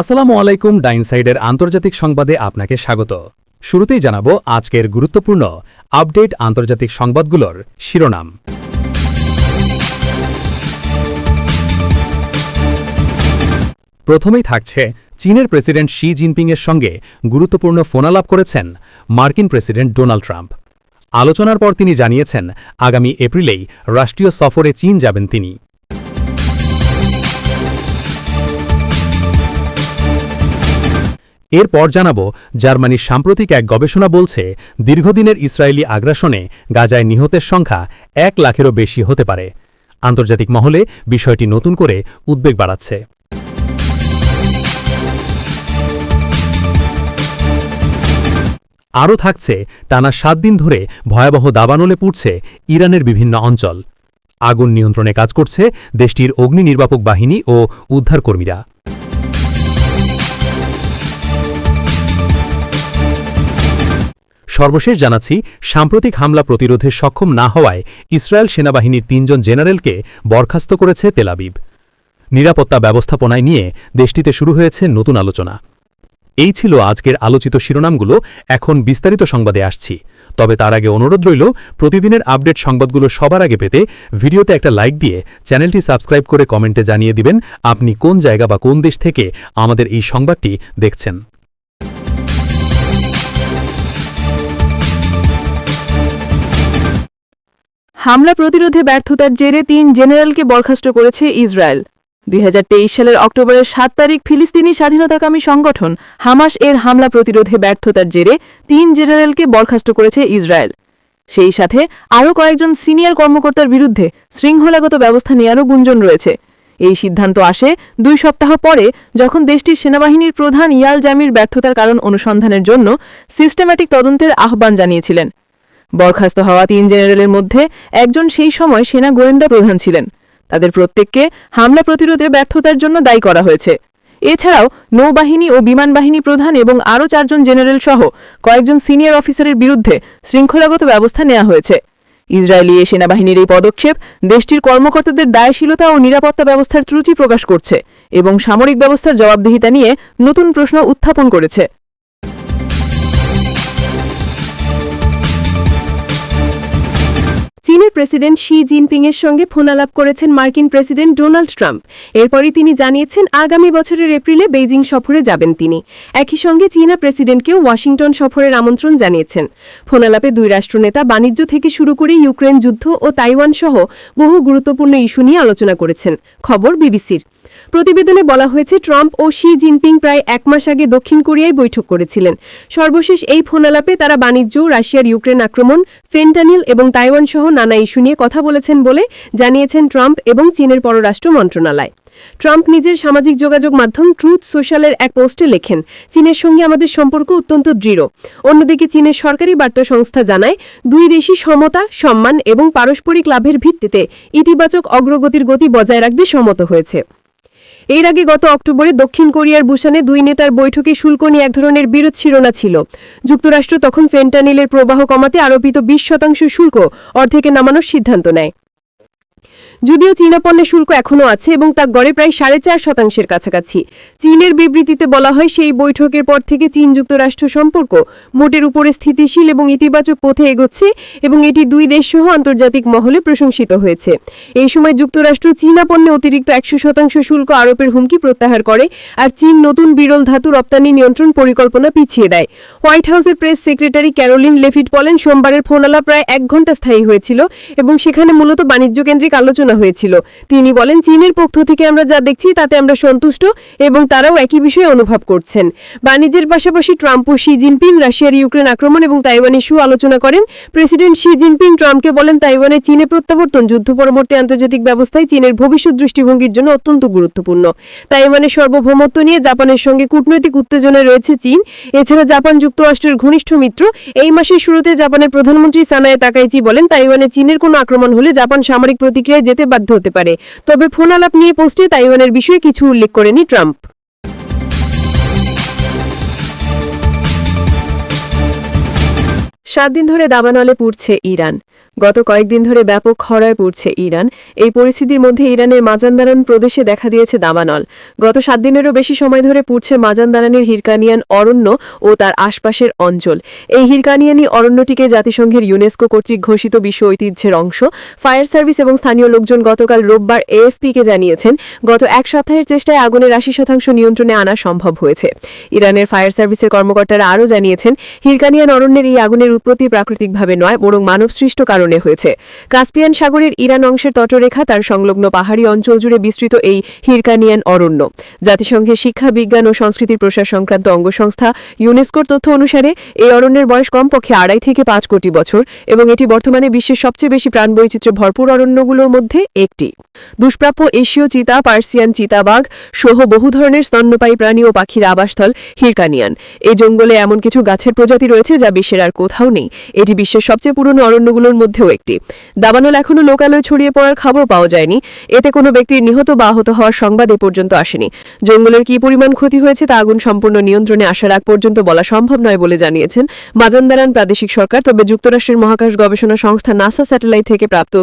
আসসালামু আলাইকুম ডাইনসাইডের আন্তর্জাতিক সংবাদে আপনাকে স্বাগত। শুরুতেই জানাব আজকের গুরুত্বপূর্ণ আপডেট আন্তর্জাতিক সংবাদগুলোর শিরোনাম। প্রথমেই থাকছে, চীনের প্রেসিডেন্ট শি জিনপিংয়ের সঙ্গে গুরুত্বপূর্ণ ফোনালাপ করেছেন মার্কিন প্রেসিডেন্ট ডোনাল্ড ট্রাম্প। আলোচনার পর তিনি জানিয়েছেন, আগামী এপ্রিলেই রাষ্ট্রীয় সফরে চীন যাবেন তিনি। এরপর জানাব, জার্মানির সাম্প্রতিক এক গবেষণা বলছে, দীর্ঘদিনের ইসরায়েলি আগ্রাসনে গাজায় নিহতের সংখ্যা এক লাখেরও বেশি হতে পারে। আন্তর্জাতিক মহলে বিষয়টি নতুন করে উদ্বেগ বাড়াচ্ছে। আরও থাকছে, টানা সাত দিন ধরে ভয়াবহ দাবানলে পুড়ছে ইরানের বিভিন্ন অঞ্চল। আগুন নিয়ন্ত্রণে কাজ করছে দেশটির অগ্নি নির্বাপক বাহিনী ও উদ্ধারকর্মীরা। সর্বশেষ জানাচ্ছি, সাম্প্রতিক হামলা প্রতিরোধে সক্ষম না হওয়ায় ইসরায়েল সেনাবাহিনীর তিনজন জেনারেলকে বরখাস্ত করেছে তেলাবিব নিরাপত্তা ব্যবস্থাপনায় নিয়ে দেশটিতে শুরু হয়েছে নতুন আলোচনা। এই ছিল আজকের আলোচিত শিরোনামগুলো, এখন বিস্তারিত সংবাদে আসছি। তবে তার আগে অনুরোধ রইল, প্রতিদিনের আপডেট সংবাদগুলো সবার আগে পেতে ভিডিওতে একটা লাইক দিয়ে চ্যানেলটি সাবস্ক্রাইব করে কমেন্টে জানিয়ে দিবেন, আপনি কোন জায়গা বা কোন দেশ থেকে আমাদের এই সংবাদটি দেখছেন। হামলা প্রতিরোধে ব্যর্থতার জেরে তিন জেনারেলকে বরখাস্ত করেছে ইসরায়েল। দুই হাজার তেইশ সালের অক্টোবরের সাত তারিখ ফিলিস্তিনি স্বাধীনতাকামী সংগঠন হামাস এর হামলা প্রতিরোধে ব্যর্থতার জেরে তিন জেনারেলকে বরখাস্ত করেছে ইসরায়েল। সেই সাথে আরও কয়েকজন সিনিয়র কর্মকর্তার বিরুদ্ধে শৃঙ্খলাগত ব্যবস্থা নেওয়ারও গুঞ্জন রয়েছে। এই সিদ্ধান্ত আসে দুই সপ্তাহ পরে যখন দেশটির সেনাবাহিনীর প্রধান ইয়াল জামির ব্যর্থতার কারণ অনুসন্ধানের জন্য সিস্টেম্যাটিক তদন্তের আহ্বান জানিয়েছিলেন। বরখাস্ত হওয়া তিন জেনারেলের মধ্যে একজন সেই সময় সেনা গোয়েন্দা প্রধান ছিলেন। তাদের প্রত্যেককে হামলা প্রতিরোধে ব্যর্থতার জন্য দায়ী করা হয়েছে। এছাড়াও নৌবাহিনী ও বিমান বাহিনী প্রধান এবং আরও চারজন জেনারেল সহ কয়েকজন সিনিয়র অফিসারের বিরুদ্ধে শৃঙ্খলাগত ব্যবস্থা নেওয়া হয়েছে। ইসরায়েলি সেনাবাহিনীর এই পদক্ষেপ দেশটির কর্মকর্তাদের দায়শীলতা ও নিরাপত্তা ব্যবস্থার ত্রুটি প্রকাশ করছে এবং সামরিক ব্যবস্থার জবাবদিহিতা নিয়ে নতুন প্রশ্ন উত্থাপন করেছে। চীনের প্রেসিডেন্ট শি জিনপিংয়ের সঙ্গে ফোনালাপ করেছেন মার্কিন প্রেসিডেন্ট ডোনাল্ড ট্রাম্প। এরপরই তিনি জানিয়েছেন, আগামী বছরের এপ্রিলে বেইজিং সফরে যাবেন তিনি। একই সঙ্গে চীনা প্রেসিডেন্টকেও ওয়াশিংটন সফরের আমন্ত্রণ জানিয়েছেন। ফোনালাপে দুই রাষ্ট্রনেতা বাণিজ্য থেকে শুরু করে ইউক্রেন যুদ্ধ ও তাইওয়ান সহ বহু গুরুত্বপূর্ণ ইস্যু নিয়ে আলোচনা করেছেন। খবর বিবিসির। প্রতিবেদনে বলা হয়েছে, ট্রাম্প ও শি জিনপিং প্রায় এক মাস আগে দক্ষিণ কোরিয়ায় বৈঠক করেছিলেন। সর্বশেষ এই ফোনালাপে তারা বাণিজ্য, রাশিয়ার ইউক্রেন আক্রমণ, ফেন্টানিল এবং তাইওয়ান সহ নানা ইস্যু নিয়ে কথা বলেছেন বলে জানিয়েছেন ট্রাম্প এবং চীনের পররাষ্ট্র মন্ত্রণালয়। ট্রাম্প নিজের সামাজিক যোগাযোগ মাধ্যম ট্রুথ সোশ্যালের এক পোস্টে লেখেন, চীনের সঙ্গে আমাদের সম্পর্ক অত্যন্ত দৃঢ়। অন্যদিকে চীনের সরকারি বার্তা সংস্থা জানায়, দুই দেশই সমতা, সম্মান এবং পারস্পরিক লাভের ভিত্তিতে ইতিবাচক অগ্রগতির গতি বজায় রাখতে সম্মত হয়েছে। এর আগে গত অক্টোবরে দক্ষিণ কোরিয়ার বুসানে দুই নেতার বৈঠকে শুল্ক নিয়ে এক ধরনের বিরোধ শিরোনা ছিল। যুক্তরাষ্ট্র তখন ফেন্টানিলের প্রবাহ কমাতে আরোপিত বিশ শতাংশ শুল্ক অর্ধেকে নামানোর সিদ্ধান্ত নেয়। যদিও চীনা পণ্যের শুল্ক এখনও আছে এবং তা গড়ে প্রায় সাড়ে চার শতাংশের কাছাকাছি। চীনের বিবৃতিতে বলা হয়, সেই বৈঠকের পর থেকে চীন যুক্তরাষ্ট্র সম্পর্ক মোটের উপরে স্থিতিশীল এবং ইতিবাচক পথে এগোচ্ছে এবং এটি দুই দেশ সহ আন্তর্জাতিক মহলে প্রশংসিত হয়েছে। এই সময় যুক্তরাষ্ট্র চীনা পণ্যে অতিরিক্ত একশো শতাংশ শুল্ক আরোপের হুমকি প্রত্যাহার করে আর চীন নতুন বিরল ধাতু রপ্তানি নিয়ন্ত্রণ পরিকল্পনা পিছিয়ে দেয়। হোয়াইট হাউসের প্রেস সেক্রেটারি ক্যারোলিন লেফিট বলেন, সোমবারের ফোনালা প্রায় এক ঘণ্টা স্থায়ী হয়েছিল এবং সেখানে মূলত বাণিজ্য কেন্দ্রিক আলোচনা হয়েছিল। তিনি বলেন, চীনের পক্ষ থেকে আমরা যা দেখছি তাতে আমরা সন্তুষ্ট এবং তারাও একই বিষয়ে অনুভব করছেন। বাণিজ্যের পাশাপাশি ট্রাম্প ও শি জিনপিং, রাশিয়ার ইউক্রেন আক্রমণ এবং তাইওয়ান ইস্যু আলোচনা করেন। প্রেসিডেন্ট শি জিনপিং ট্রাম্পকে বলেন তাইওয়ানের চীনে প্রত্যাবর্তন, যুদ্ধ পরবর্তী আন্তর্জাতিক ব্যবস্থায় চীনের ভবিষ্যৎ দৃষ্টিভঙ্গির জন্য অত্যন্ত গুরুত্বপূর্ণ। তাইওয়ানের সার্বভৌমত্ব নিয়ে জাপানের সঙ্গে কূটনৈতিক উত্তেজনায় রয়েছে চীন। এছাড়া জাপান যুক্তরাষ্ট্রের ঘনিষ্ঠ মিত্র। এই মাসের শুরুতে জাপানের প্রধানমন্ত্রী সানায় তাকাইচি বলেন, তাইওয়ানে চীনের কোনো আক্রমণ হলে জাপান সামরিক প্রতিক্রিয়ায় যেতে বাধ্য হতে পারে। তবে ফোন আলাপ নিয়ে পোস্টে তাইওয়ানের বিষয়ে কিছু উল্লেখ করেনি ট্রাম্প। সাত দিন ধরে দাবানলে পুড়ছে ইরান। গত কয়েকদিন ধরে ব্যাপক খরায় পড়ছে ইরান। এই পরিস্থিতির মধ্যে ইরানের মাজানদারান প্রদেশে দেখা দিয়েছে দাবানল। গত সাত দিনেরও বেশি সময় ধরে পুড়ছে মাজানদারানের হিরকানিয়ান অরণ্য ও তার আশপাশের অঞ্চল। এই হিরকানিয়ানি অরণ্যটিকে জাতিসংঘের ইউনেস্কো কর্তৃক ঘোষিত বিশ্ব ঐতিহ্যের অংশ। ফায়ার সার্ভিস এবং স্থানীয় লোকজন গতকাল রোববার এএফপিকে জানিয়েছেন, গত এক সপ্তাহের চেষ্টায় আগুনের আশি শতাংশ নিয়ন্ত্রণে আনা সম্ভব হয়েছে। ইরানের ফায়ার সার্ভিসের কর্মকর্তারা আরও জানিয়েছেন, হিরকানিয়ান অরণ্যের এই আগুনের উৎপত্তি প্রাকৃতিকভাবে নয়, বরং মানবসৃষ্ট কারণে হয়েছে। কাস্পিয়ান সাগরের ইরান অংশের তটরেখা তার সংলগ্ন পাহাড়ি অঞ্চল জুড়ে বিস্তৃত এই হিরকানিয়ান অরণ্য। জাতিসংঘের শিক্ষা, বিজ্ঞান ও সংস্কৃতির প্রসার সংক্রান্ত অঙ্গসংস্থা ইউনেস্কোর তথ্য অনুসারে এই অরণ্যের বয়স কমপক্ষে আড়াই থেকে পাঁচ কোটি বছর এবং এটি বর্তমানে বিশ্বের সবচেয়ে বেশি প্রাণবৈচিত্র্যে ভরপুর অরণ্যগুলোর মধ্যে একটি। দুষ্প্রাপ্য এশীয় চিতা, পার্সিয়ান চিতাবাঘ সহ বহু ধরনের স্তন্যপায়ী প্রাণী ও পাখির আবাসস্থল হিরকানিয়ান। এই জঙ্গলে এমন কিছু গাছের প্রজাতি রয়েছে যা বিশ্বের আর কোথাও নেই। এটি বিশ্বের সবচেয়ে পুরনো অরণ্যগুলোর মধ্যেও একটি। দাবানল এখনও লোকালয়ে ছড়িয়ে পড়ার খবর পাওয়া যায়নি। এতে কোনো ব্যক্তির নিহত বা আহত হওয়ার সংবাদ এ পর্যন্ত আসেনি। জঙ্গলের কি পরিমাণ ক্ষতি হয়েছে তা আগুন সম্পূর্ণ নিয়ন্ত্রণে আসার আগ পর্যন্ত বলা সম্ভব নয় বলে জানিয়েছেন মাজানদারান প্রাদেশিক সরকার। তবে যুক্তরাষ্ট্রের মহাকাশ গবেষণা সংস্থা নাসা স্যাটেলাইট থেকে প্রাপ্ত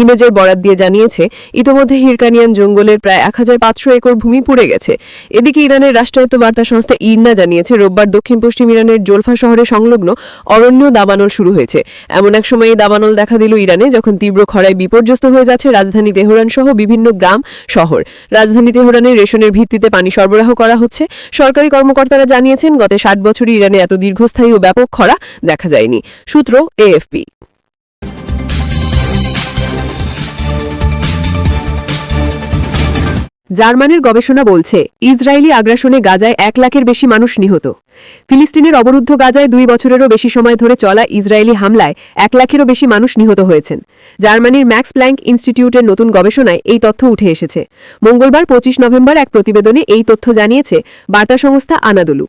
ইমেজের বরাত দিয়ে জানিয়েছে, ইতোমধ্যে হিরকানিয়ান জঙ্গলের প্রায় এক হাজার পাঁচশো একর ভূমি পুড়ে গেছে। এদিকে ইরানের রাষ্ট্রায়ত্ত বার্তা সংস্থা ইরনা জানিয়েছে, রোববার দক্ষিণ পশ্চিম ইরানের জোলফা শহরে সংলগ্ন অরণ্য দাবানল শুরু হয়েছে। এমন এক সময়ে দাবানল দেখা দিল ইরানে, যখন তীব্র খরায় বিপর্যস্ত হয়ে যাচ্ছে রাজধানী তেহরান সহ বিভিন্ন গ্রাম, শহর। রাজধানী তেহরানের রেশনের ভিত্তিতে পানি সরবরাহ করা হচ্ছে। সরকারি কর্মকর্তারা জানিয়েছেন, গত ষাট বছরই ইরানে এত দীর্ঘস্থায়ী ও ব্যাপক খরা দেখা যায়নি। সূত্র, এএফপি। জার্মানির গবেষণা বলছে, ইসরায়েলি আগ্রাসনে গাজায় এক লাখের বেশি মানুষ নিহত। ফিলিস্তিনের অবরুদ্ধ গাজায় দুই বছরেরও বেশি সময় ধরে চলা ইসরায়েলি হামলায় এক লাখেরও বেশি মানুষ নিহত হয়েছেন। জার্মানির ম্যাক্স প্ল্যাঙ্ক ইনস্টিটিউটের নতুন গবেষণায় এই তথ্য উঠে এসেছে। মঙ্গলবার পঁচিশ নভেম্বর এক প্রতিবেদনে এই তথ্য জানিয়েছে বার্তা সংস্থা আনাদুলু।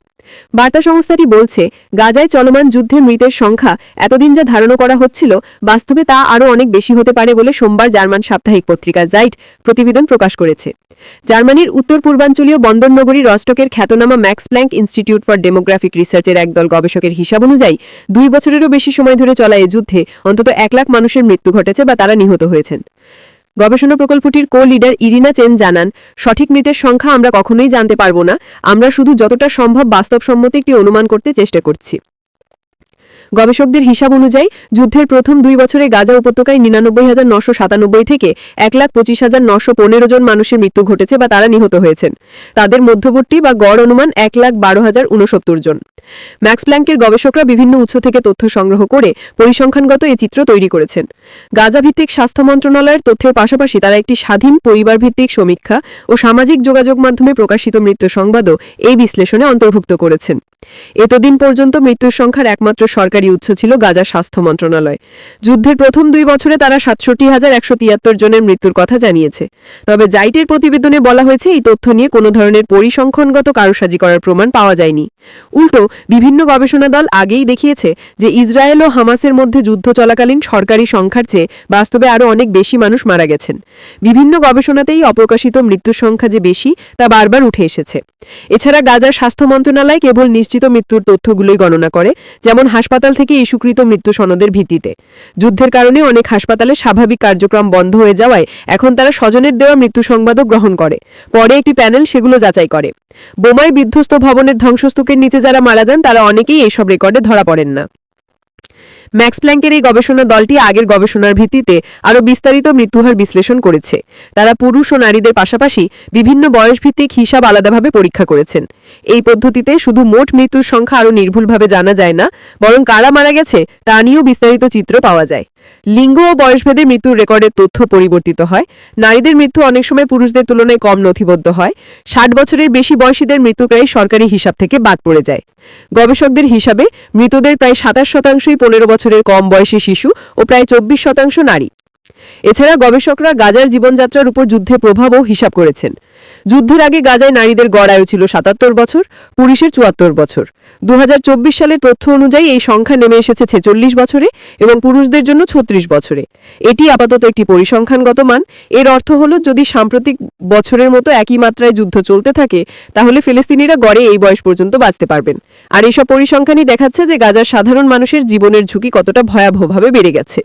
বার্তা সংস্থাটি বলছে, গাজায় চলমান যুদ্ধে মৃতের সংখ্যা এতদিন যা ধারণা করা হচ্ছিল, বাস্তবে তা আরও অনেক বেশি হতে পারে বলে সোমবার জার্মান সাপ্তাহিক পত্রিকা জাইট প্রতিবেদন প্রকাশ করেছে। জার্মানির উত্তর পূর্বাঞ্চলীয় বন্দরনগরী রস্টকের খ্যাতনামা Max Planck Institute for Demographic রিসার্চের একদল গবেষকের হিসাব অনুযায়ী, দুই বছরেরও বেশি সময় ধরে চলা এ যুদ্ধে অন্তত এক লাখ মানুষের মৃত্যু ঘটেছে বা তারা নিহত হয়েছেন। গবেষণা প্রকল্পটির কো লিডার ইরিনা চেন জানান, সঠিক মৃতের সংখ্যা আমরা কখনোই জানতে পারব না, আমরা শুধু যতটা সম্ভব বাস্তবসম্মত একটি অনুমান করতে চেষ্টা করছি। গবেষকদের হিসাব অনুযায়ী, যুদ্ধের প্রথম দুই বছরে গাজা উপত্যকায় নিরানব্বই হাজার নশো সাতানব্বই থেকে এক লাখ পঁচিশ হাজার নশো পনেরো জন মানুষের মৃত্যু ঘটেছে বা তারা নিহত হয়েছেন। তাদের মধ্যবর্তী বা গড় অনুমান এক লাখ বারো হাজার উনসত্তর জন। ম্যাক্স প্ল্যাঙ্কের গবেষকরা বিভিন্ন উৎস থেকে তথ্য সংগ্রহ করে পরিসংখ্যানগত এই চিত্র তৈরি করেছেন। গাজা ভিত্তিক স্বাস্থ্য মন্ত্রণালয়ের তথ্যের পাশাপাশি তারা একটি স্বাধীন পরিবার ভিত্তিক সমীক্ষা ও সামাজিক যোগাযোগ মাধ্যমে প্রকাশিত মৃত্যু সংবাদও এই বিশ্লেষণে অন্তর্ভুক্ত করেছেন। এতদিন পর্যন্ত মৃত্যুর সংখ্যার একমাত্র সরকারি উৎস ছিল গাজা স্বাস্থ্য মন্ত্রণালয়। যুদ্ধের প্রথম দুই বছরে তারা সাতষট্টি হাজার একশো তিয়াত্তর জনের মৃত্যুর কথা জানিয়েছে। তবে জাইটের প্রতিবেদনে বলা হয়েছে, এই তথ্য নিয়ে কোনো ধরনের পরিসংখ্যানগত কারুসাজি করার প্রমাণ পাওয়া যায়নি। উল্টো, বিভিন্ন গবেষণা দল আগেই দেখিয়েছে যে ইসরায়েল ও হামাসের মধ্যে যুদ্ধ চলাকালীন সরকারি সংখ্যার চেয়ে বাস্তবে আরও অনেক বেশি মানুষ মারা গেছেন। বিভিন্ন গবেষণাতেই অপ্রকাশিত মৃত্যুর সংখ্যা যে বেশি, তা বারবার উঠে এসেছে। এছাড়া গাজার স্বাস্থ্য মন্ত্রণালয় কেবল নিশ্চিত মৃত্যুর তথ্যগুলোই গণনা করে, যেমন হাসপাতাল থেকে ইস্যুকৃত মৃত্যু সনদের ভিত্তিতে। যুদ্ধের কারণে অনেক হাসপাতালে স্বাভাবিক কার্যক্রম বন্ধ হয়ে যাওয়ায় এখন তারা স্বজনের দেওয়া মৃত্যু সংবাদও গ্রহণ করে। পরে একটি প্যানেল সেগুলো যাচাই করে। বোমায় বিধ্বস্ত ভবনের ধ্বংসস্তূপের নিচে যারা মারা যান, তারা অনেকেই এইসব রেকর্ডে ধরা পড়েন না। ম্যাক্স প্ল্যাঙ্কের এই গবেষণা দলটি আগের গবেষণার ভিত্তিতে আরও বিস্তারিত মৃত্যুহার বিশ্লেষণ করেছে। তারা পুরুষ ও নারীদের পাশাপাশি বিভিন্ন বয়সভিত্তিক হিসাব আলাদাভাবে পরীক্ষা করেছেন। এই পদ্ধতিতে শুধু মোট মৃত্যুর সংখ্যা আরও নির্ভুলভাবে জানা যায় না, বরং কারা মারা গেছে তা নিয়েও বিস্তারিত চিত্র পাওয়া যায়। লিঙ্গ ও বয়সভেদে মৃত্যুর রেকর্ডের তথ্য পরিবর্তিত হয়। নারীদের মৃত্যু অনেক সময় পুরুষদের তুলনায় কম নথিবদ্ধ হয়। ষাট বছরের বেশি বয়সীদের মৃত্যু প্রায় সরকারি হিসাব থেকে বাদ পড়ে যায়। গবেষকদের হিসাবে মৃতদের প্রায় সাতাশ শতাংশই পনেরো বছরের কম বয়সী শিশু ও প্রায় চব্বিশ শতাংশ নারী। এছাড়া গবেষকরা গাজার জীবনযাত্রার উপর যুদ্ধের প্রভাবও হিসাব করেছেন। যুদ্ধের আগে গাজায় নারীদের গড় আয়ু ছিল সাতাত্তর বছর, পুরুষের চুয়াত্তর বছর। দু হাজার চব্বিশ সালের তথ্য অনুযায়ী এই সংখ্যা নেমে এসেছে ছেচল্লিশ বছরে এবং পুরুষদের জন্য ছত্রিশ বছরে। এটি আপাতত একটি পরিসংখ্যানগত মান। এর অর্থ হল, যদি সাম্প্রতিক বছরের মতো একই মাত্রায় যুদ্ধ চলতে থাকে, তাহলে ফিলিস্তিনিরা গড়ে এই বয়স পর্যন্ত বাঁচতে পারবেন। আর এসব পরিসংখ্যানই দেখাচ্ছে যে গাজার সাধারণ মানুষের জীবনের ঝুঁকি কতটা ভয়াবহভাবে বেড়ে গেছে।